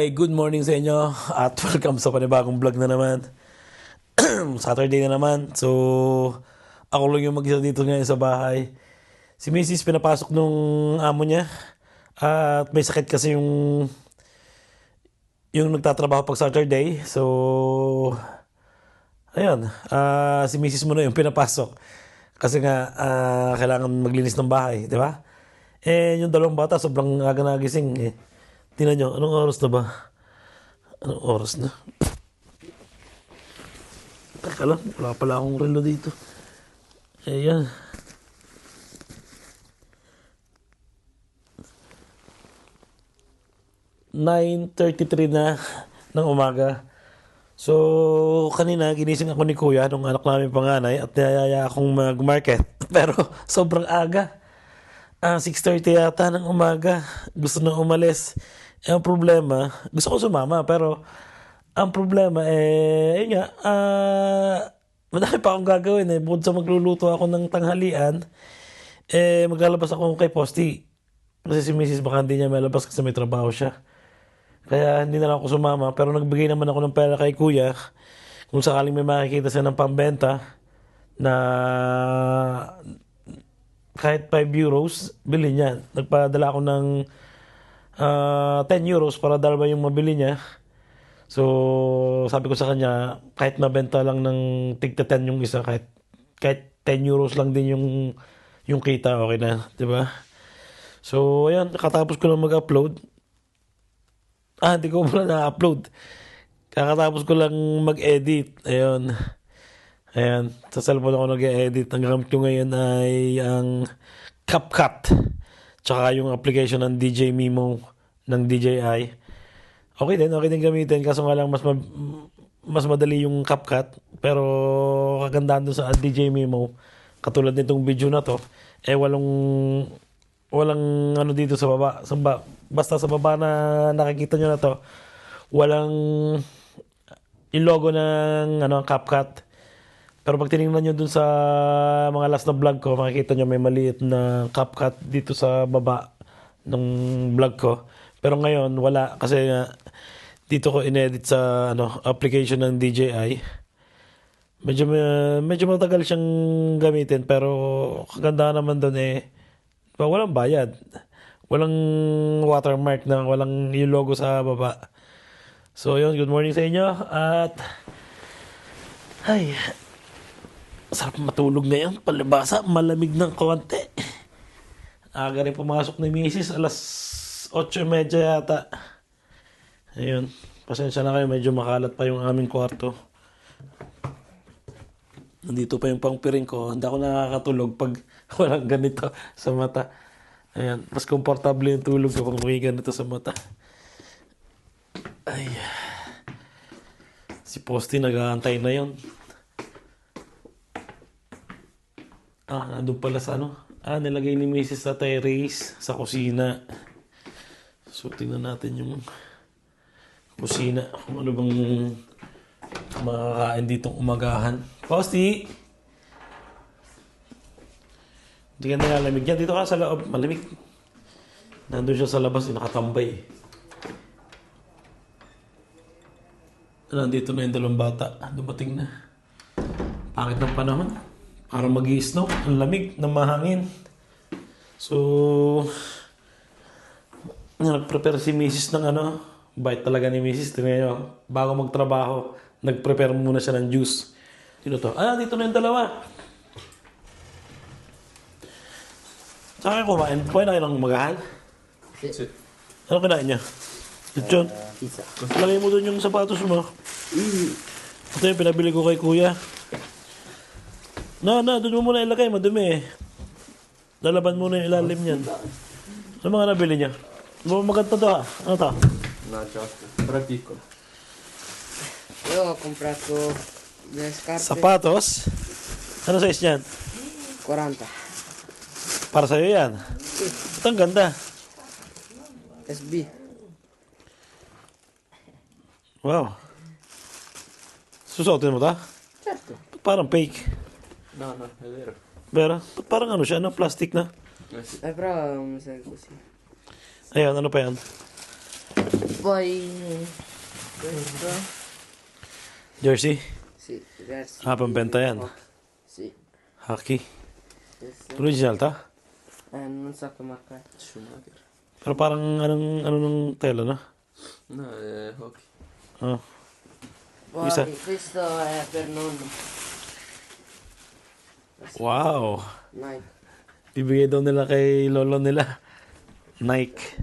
Hi, good morning sa inyo at welcome sa panibagong vlog na naman. Saturday na naman. So, ako lang yung mag-isa dito ngayon sa bahay. Si Mrs. pinapasok nung amo niya. At may sakit kasi yung yung nagtatrabaho pag Saturday. So, ayun. ah si Mrs. mo na yung pinapasok. Kasi nga, ah, kailangan maglinis ng bahay, di ba? Eh, yung dalawang bata, sobrang aga nagising. Eh. Tingnan nyo, anong oras na ba? Anong oras na? Teka lang, wala pala akong relo dito. Ayan. Nine thirty-three na ng umaga. So, kanina ginising ako ni Kuya nung anak namin panganay at nayaya akong mag-market. Pero sobrang aga. Ah, 6.30 yata ng umaga. Gusto na umalis. Eh, ang problema, gusto ko sumama, pero ang problema, eh, yun nga, ah, madami pa akong gagawin eh. Bukod sa magluluto ako ng tanghalian, eh, maglalabas ako kay Posti. Kasi si Mrs. baka hindi niya malabas kasi may trabaho siya. Kaya hindi na lang ako sumama. Pero nagbigay naman ako ng pera kay kuya. Kung sakaling may makikita siya ng pambenta na kahit 5 euros, bilhin niya. Nagpadala ako ng ah, 10 euros para dalawa yung mabili niya. So, sabi ko sa kanya, kahit mabenta lang ng tigta 10 yung isa, kahit, kahit 10 euros lang din yung, yung kita, okay na, di ba? So, ayan, nakatapos ko lang mag-upload. Ah, hindi ko pala na-upload. Kakatapos ko lang mag-edit. Ayun. Ayan. Sa cellphone ako nag-edit. Ang gamit ko ngayon ay ang CapCut. Tsaka yung application ng DJ Mimo ng DJI. Okay din. Okay din gamitin. Kaso nga lang mas ma- mas madali yung CapCut. Pero kagandahan dun sa DJ Mimo. Katulad nitong video na to. Eh walang walang ano dito sa baba. Sa ba, basta sa baba na nakikita nyo na to, walang yung logo ng ano, CapCut. Pero pag tinignan nyo dun sa mga last na vlog ko, makikita nyo may maliit na CapCut dito sa baba ng vlog ko. Pero ngayon, wala. Kasi nga, dito ko inedit sa ano, application ng DJI. Medyo, medyo matagal siyang gamitin pero kaganda naman doon eh Ba, walang bayad. Walang watermark na walang yung logo sa baba. So yun, good morning sa inyo. At ay sarap matulog ngayon. Palibasa, malamig ng konti. Aga rin pumasok ni Mrs. Alas 8.30 yata. Ayun. Pasensya na kayo, medyo makalat pa yung aming kwarto. Nandito pa yung pangpiring ko. Hindi ako nakakatulog pag walang ganito sa mata. Ayan. Mas komportable yung tulog ko pag may ganito sa mata. Ay. Si Posty nag-aantay na yon. Ah, nandun pala sa ano. Ah, nilagay ni Mrs. sa terrace sa kusina. So, tingnan natin yung kusina. Kung ano bang makakain ditong umagahan. Posty! Hindi ka nilalamig yan. Dito ka sa loob. Malamig. Nandun siya sa labas. eh, Nakatambay. Nandito na yung dalawang bata. Dumating na. Pangit ng panahon. Parang mag snow Ang lamig ng mahangin. So, nag-prepare si Mrs. ng ano. Bait talaga ni Mrs. Tingnan nyo. Bago magtrabaho, nag-prepare muna siya ng juice. Sino to? Ah, dito na yung dalawa. Saan kayo kumain? Kumain na kayo ng magahan? Ano kinain niya? Lechon? Pizza. Lagay mo doon yung sapatos mo. Ito yung pinabili ko kay kuya. Na, na, doon mo muna ilagay. Madumi eh. Lalaban muna yung ilalim niyan. Ano mga nabili niya? Ano maganda to ha? Ano to? Nacho, però è piccolo. Io ho comprato delle scarpe Sapatos? Ano size niyan? 40 Para sa'yo yan. Ito ang ganda. SB. Wow. Susuotin mo to? Certo. Parang fake. No, no, è vero. Pero, ba't parang ano siya, no? Plastic na. Eh sì. Eh, però non mi sa così. Ayan, ano pa yan? poi questo Jersey? sì diversi Ah, pambenta yan. sì Hockey? questo Original ta? eh non so che marca è Schumacher. Pero parang anong, ano ng tela, no? No, è hockey. Ah. poi Isa. questo è per Wow! Nike Bibigay daw nila kay lolo nila. Nike.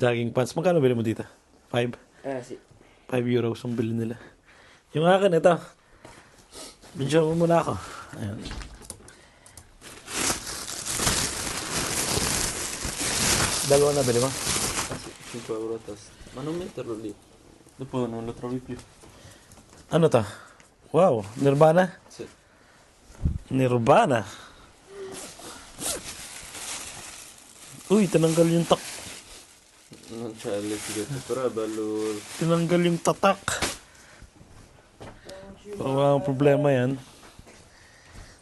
Jogging pants. Magkano bili mo dito? 5? eh sì 5 euros ang bili nila. Yung akin, ito. Bidyo mo muna ako. Ayan. Dalawa na bili mo? Ah sì, 5 euro a testa. Ma non metterlo lì. Dopo non lo trovi più. Ano to? Wow, Nirvana? Sì. Nirvana. Uy, tinanggal yung tak. Tinanggal yung tatak. Pero walang problema yan.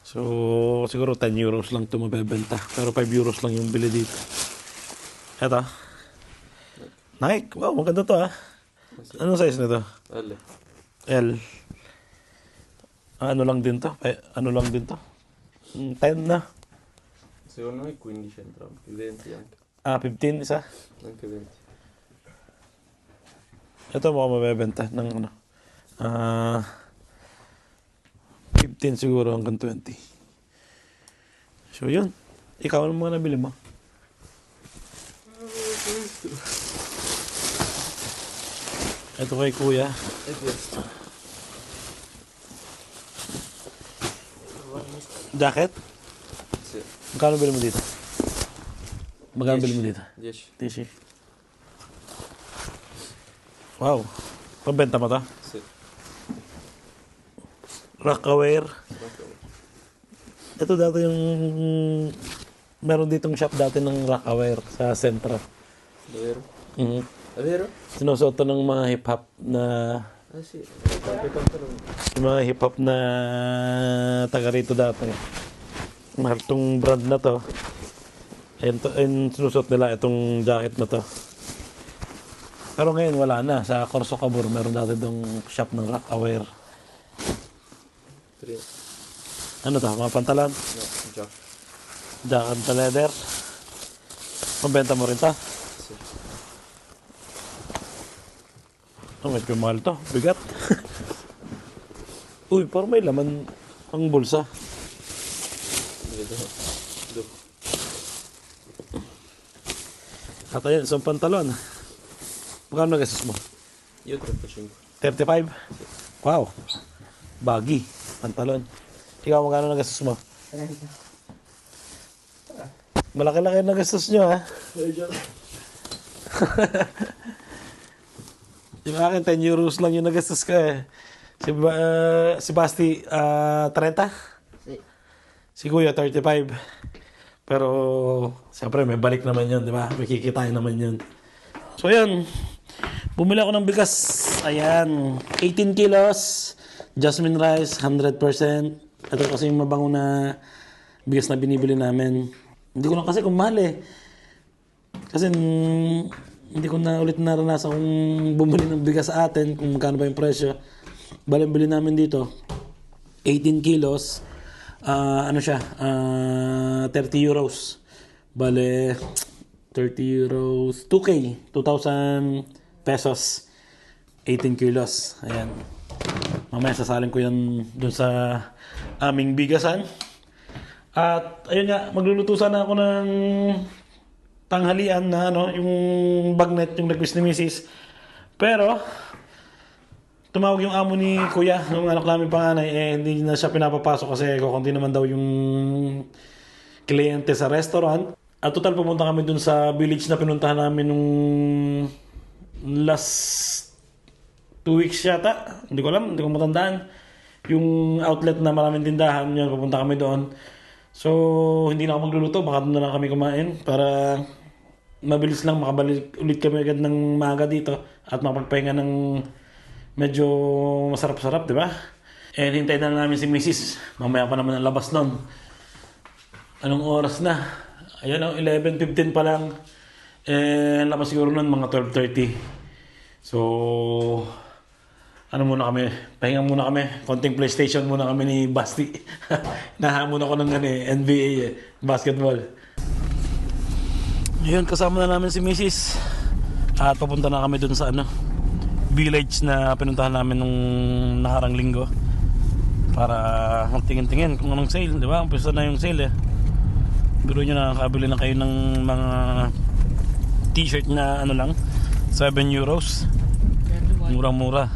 So, siguro 10 euros lang ito mabebenta. Pero 5 euros lang yung bili dito. Eto. Nike. Wow, maganda to ah. Anong size nito? L. L. Ano lang din to? Eh, ano lang din to? Mm, 10 na. Secondo me 15 entrambi, 20 anche. Ah, 15 isa. Anche 20. Ito mo mabebenta ng ano. Ah, 15 siguro hanggang 20. So yun. Ikaw ano mga nabili mo? Ito kay kuya. E Jacket? Sì. Magkano bili mo dito? Magkano bili mo dito? 10. Tissue. Wow. Pabenta mo to? Rockaware. Ito dati yung... Meron ditong shop dati ng Rockaware sa Centro. Davvero? Mhm. È vero? Sinusuot to ng mga hip-hop na... Sì, anche i pantaloni. Yung mga hip-hop na taga rito dati. Mahal tong brand na to. Ayun, to, ayun sinusuot nila itong jacket na to. Pero ngayon wala na. Sa Corso Cabur meron dati dong shop ng Rockaware. Tre. Ano to? Mga pantalon? No. Jacket na leather. Mabenta mo rin to? Sì. Oh, medyo mahal to. Bigat. Uy, parang may laman ang bulsa. At ayun, isang pantalon. Magkano nagastos mo? Io 35. 35? Wow. Baggy. Pantalon. Ikaw, magkano nagastos mo? 30 Malaki-laki nagastos nyo, ha? yung akin, 10 euros lang yung nagastos ka, eh. Si, uh, si Basti, ah, 30? sì Si Kuya, 35. Pero, siyempre, may balik naman yun, di ba? May kikitain naman yun. So, yun. Bumili ako ng bigas. Ayan. 18 kilos. Jasmine rice, 100%. Ito kasi yung mabango na bigas na binibili namin. Hindi ko lang kasi kung mahal eh. Kasi mm, hindi ko na ulit naranasan kung bumili ng bigas sa atin, kung magkano ba yung presyo. Bali, bili namin dito, 18 kilos, ah, ano siya, ah, 30 euros. Bale, 30 euros, 2K, 2,000 pesos, 18 kilos. Ayan. Mamaya sasalin ko yan dun sa aming bigasan. At ayun nga, magluluto sana ako ng tanghalian na ano, yung bagnet, yung request ni Mrs. Pero, tumawag yung amo ni Kuya, yung anak namin panganay, eh hindi na siya pinapapasok kasi kukunti naman daw yung kliyente sa restaurant. At total pumunta kami dun sa village na pinuntahan namin nung last two weeks yata. Hindi ko alam, hindi ko matandaan. Yung outlet na maraming tindahan, yun, pupunta kami doon. So, hindi na ako magluluto. Baka doon na lang kami kumain para mabilis lang makabalik ulit kami agad ng maaga dito at makapagpahinga ng medyo masarap-sarap, di ba? And hintayin na namin si Mrs. Mamaya pa naman ang labas nun. Anong oras na? Ayun, oh, 11.15 pa lang. Eh, labas siguro nun mga 12.30. So, ano muna kami, pahinga muna kami. Konting PlayStation muna kami ni Basti. Nahamon ako ng ano, eh, NBA eh, basketball. Yun, kasama na namin si Mrs. At papunta na kami dun sa ano, village na pinuntahan namin nung nakarang linggo. Para magtingin-tingin kung anong sale, di ba? Umpisa na yung sale eh. Biro nyo na nakabili na kayo ng mga t-shirt na ano lang, 7 euros. Murang-mura.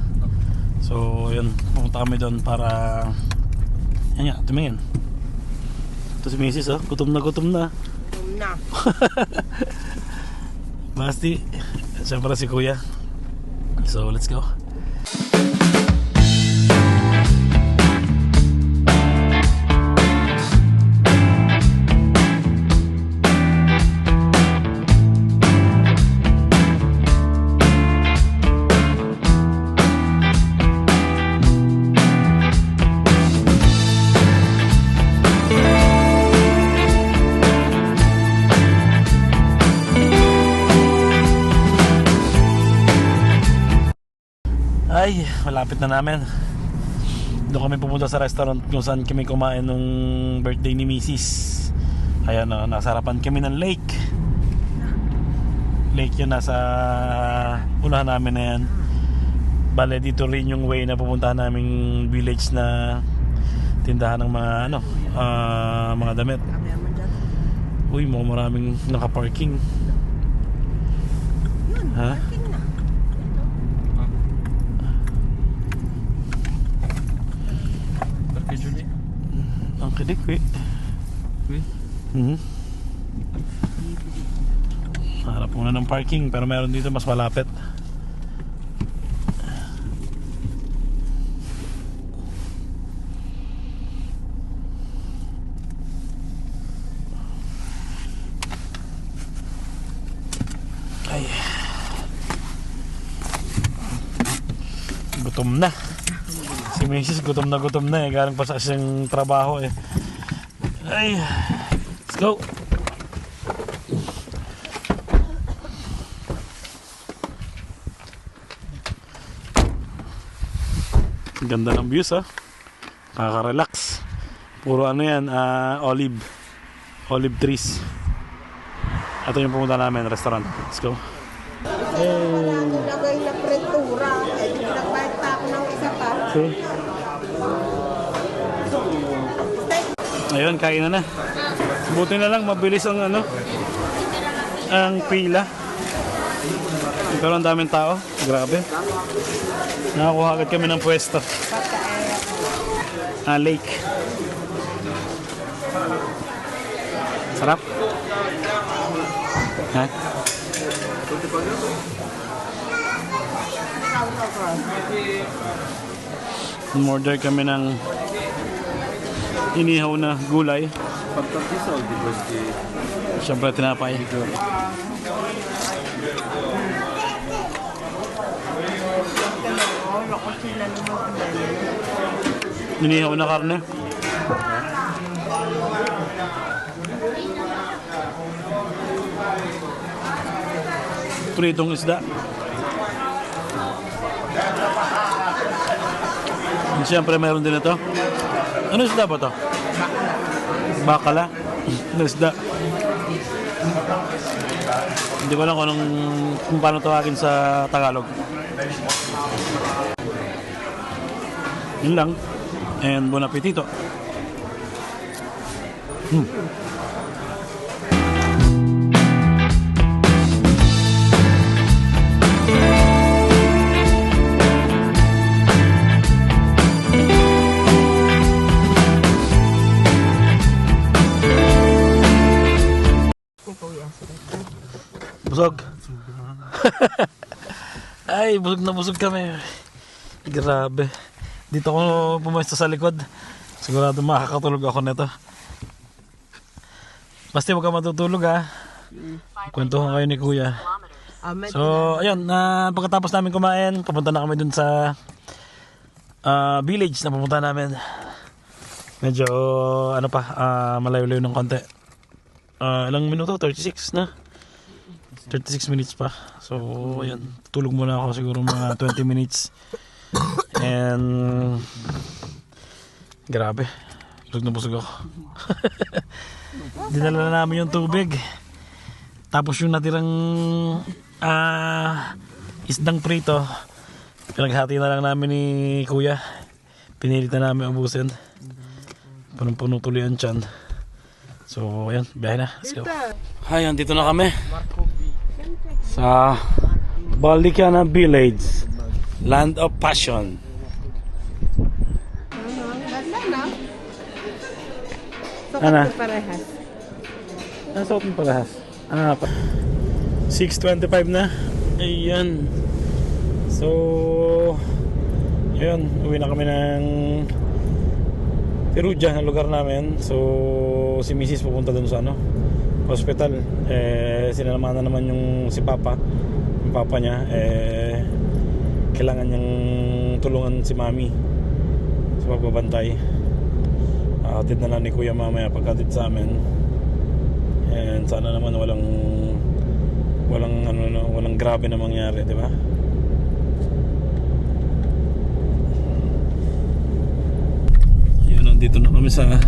So, yun, pumunta kami doon para yan nga, tumingin. Ito si Mrs. Oh, gutom na gutom na. Na. Basti, siyempre si Kuya. So, let's go. Malapit na namin. Doon kami pumunta sa restaurant kung saan kami kumain nung birthday ni Mrs. Ayan, oh, nasa harapan kami ng lake. Lake yun, nasa unahan namin na yan. Bale, dito rin yung way na pupuntahan naming village na tindahan ng mga ano, ah, mga damit. Uy, mga maraming nakaparking. Ha? Parke Kidik, eh. Uy. Mhm. Harap muna ng parking pero meron dito mas malapit. Ay. Gutom na. Si Mrs. gutom na gutom na eh. Galing pa sa isang trabaho eh. Ay. Let's go. Ganda ng views ah. Nakaka-relax. Puro ano yan, ah, olive. Olive trees. Ito yung pumunta namin, restaurant. Let's go. Nilagay na pretura, eh di nagbayad pa ako ng isa pa. Okay. Ayun, kain na na. Buti na lang, mabilis ang ano, ang pila. Pero ang daming tao. Grabe. Nakakuha agad kami ng pwesto. Ah, lake. Sarap. Ha? Umorder kami ng inihaw na gulay. Pagkakisa o di ba si... Siyempre tinapay. Inihaw na karne. Pritong isda. Siyempre meron din ito. Ano isda ba to? Bakala. Ano isda? Hindi ko alam kung, kung paano tawagin sa Tagalog. Yun lang. And bon appetito. Hmm. Busog. Ay, busog na busog kami. Grabe. Dito ako pumesto sa likod. Sigurado makakatulog ako nito. Basta huwag ka matutulog ha. Kwentuhan kayo ni Kuya. Amen. So, ayun, na pagkatapos namin kumain, pupunta na kami dun sa ah, village na pupunta namin. Medyo, ano pa, ah, malayo-layo ng konti. Ah, ilang minuto? 36 na. 36 minutes pa. So, ayun. Tulog muna ako siguro mga 20 minutes. And, grabe. Busog na busog ako. Dinala na namin yung tubig. Tapos yung natirang ah isdang prito, pinaghati na lang namin ni kuya. Pinilit na namin ubusin. Punong-puno tuloy ang tiyan. So, ayan, biyahe na. Let's go. Ayan, dito na kami. Sa Balikana Village. Land of Passion. Ano. So, Ano? parehas. Nasuot mo parehas. Ah, pa- 6.25 na. Ayan. So, yun. Uwi na kami ng Perugia, na lugar namin. So, si Mrs. pupunta dun sa ano, hospital. Eh, sinalama na naman yung si Papa. Yung Papa niya, eh, kailangan niyang tulungan si Mami sa pagbabantay. Atid na lang ni Kuya mamaya pagkatid sa amin. And sana naman walang walang ano no, walang grabe na mangyari, di ba? Yun, nandito na kami sa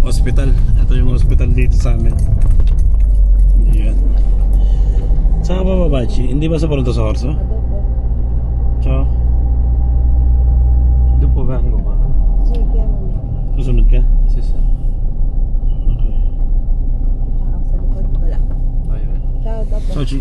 hospital. Ito yung hospital dito sa amin. Ciao Trzeba babajci, indyba sobie pronto sorso. Ciao. Dopo vengo, ma. Tu sunod ka? Yes, sir. Okay. Tao, Ciao, Sochi.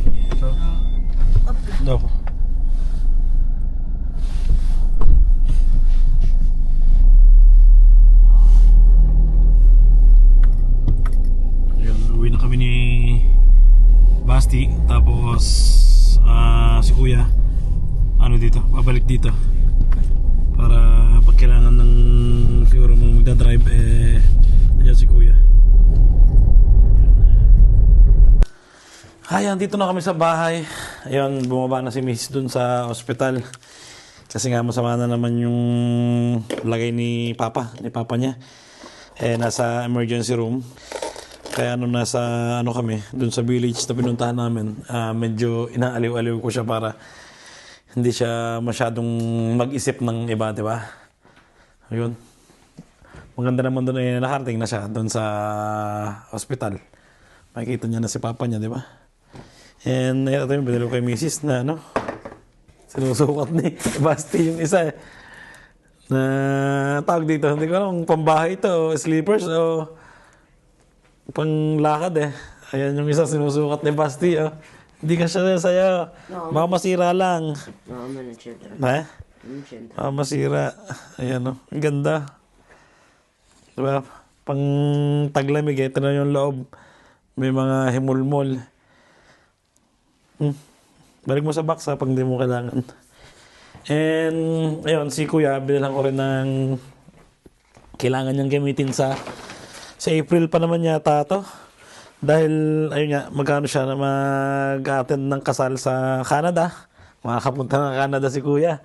Dito. Para pag kailangan ng siguro mga magdadrive, eh, nandiyan si Kuya. Ayan, dito na kami sa bahay. Ayun, bumaba na si Miss dun sa ospital. Kasi nga masama na naman yung lagay ni Papa, ni Papa niya. Eh, nasa emergency room. Kaya nung nasa ano kami, dun sa village na pinuntahan namin, ah, medyo inaaliw-aliw ko siya para hindi siya masyadong mag-isip ng iba, di ba? Ayun. Maganda naman doon eh, nakarating na siya doon sa hospital. Makikita niya na si Papa niya, di ba? And ito yung binilo kay Mrs. na ano, sinusukat ni Basti yung isa eh. Na tawag dito, hindi ko alam kung pambahay ito sleepers o panglakad eh. Ayan yung isa sinusukat ni Basti oh. Hindi ka siya sa'yo. Baka masira lang. No, I'm in a children. Ha? I'm. Ah, masira. Ayan oh. Ang ganda. Diba? Pang taglamig eh. Na yung loob. May mga himulmol. Hmm. Balik mo sa box ha pag hindi mo kailangan. And, ayun, si Kuya, binilhan ko rin ng kailangan niyang gamitin sa sa April pa naman yata to. Dahil, ayun nga, magkano siya na mag-attend ng kasal sa Canada. Makakapunta ng Canada si Kuya.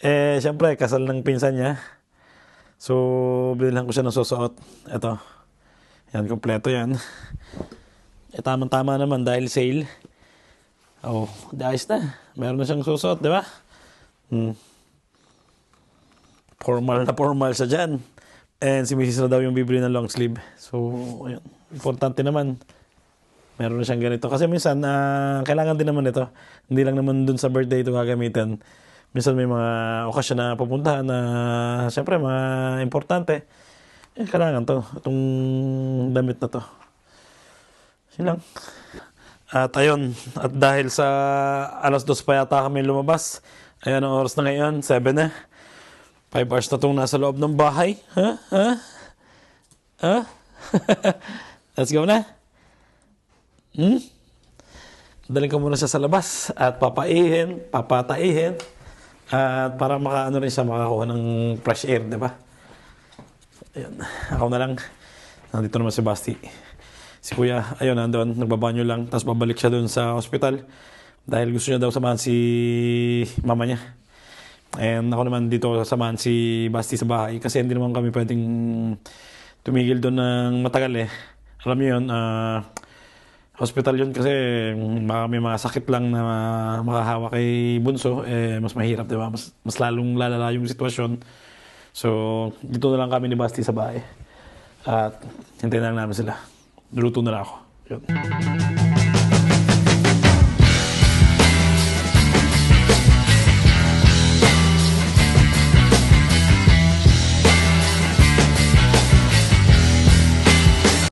Eh, syempre, kasal ng pinsan niya. So, binilhan ko siya ng susuot. Ito. Yan, kompleto yan. Eh, tamang-tama naman dahil sale. Oh, ayos na. Meron na siyang susuot, di ba? Hmm. Formal na formal siya dyan. And si Mrs. na daw yung bibili ng long sleeve. So, ayun. Importante naman. Meron siyang ganito. Kasi minsan, ah, kailangan din naman ito. Hindi lang naman dun sa birthday ito gagamitin. Minsan may mga okasyon na pupuntahan na siyempre mga importante. Eh, kailangan to. Itong damit na to. Yun. At ayun, at dahil sa alas dos pa yata kami lumabas, ayun ang oras na ngayon, 7 na. 5 hours na itong nasa loob ng bahay. Ha? Ha? Ha? Let's go na. Hmm? Daling ko muna siya sa labas at papaihin, papataihin at para makaano rin siya makakuha ng fresh air, di ba? Ayun. Ako na lang. Nandito naman si Basti. Si Kuya, ayun, nandun. Nagbabanyo lang. Tapos babalik siya doon sa hospital. Dahil gusto niya daw samahan si mama niya. And ako naman dito samahan si Basti sa bahay. Kasi hindi naman kami pwedeng tumigil doon ng matagal eh. Alam niyo yun, ah, hospital yun kasi baka may mga sakit lang na makahawa kay Bunso, eh, mas mahirap, di ba? Mas, mas lalong lalala yung sitwasyon. So, dito na lang kami ni Basti sa bahay. At hintayin na lang namin sila. Luluto na lang ako. Yun.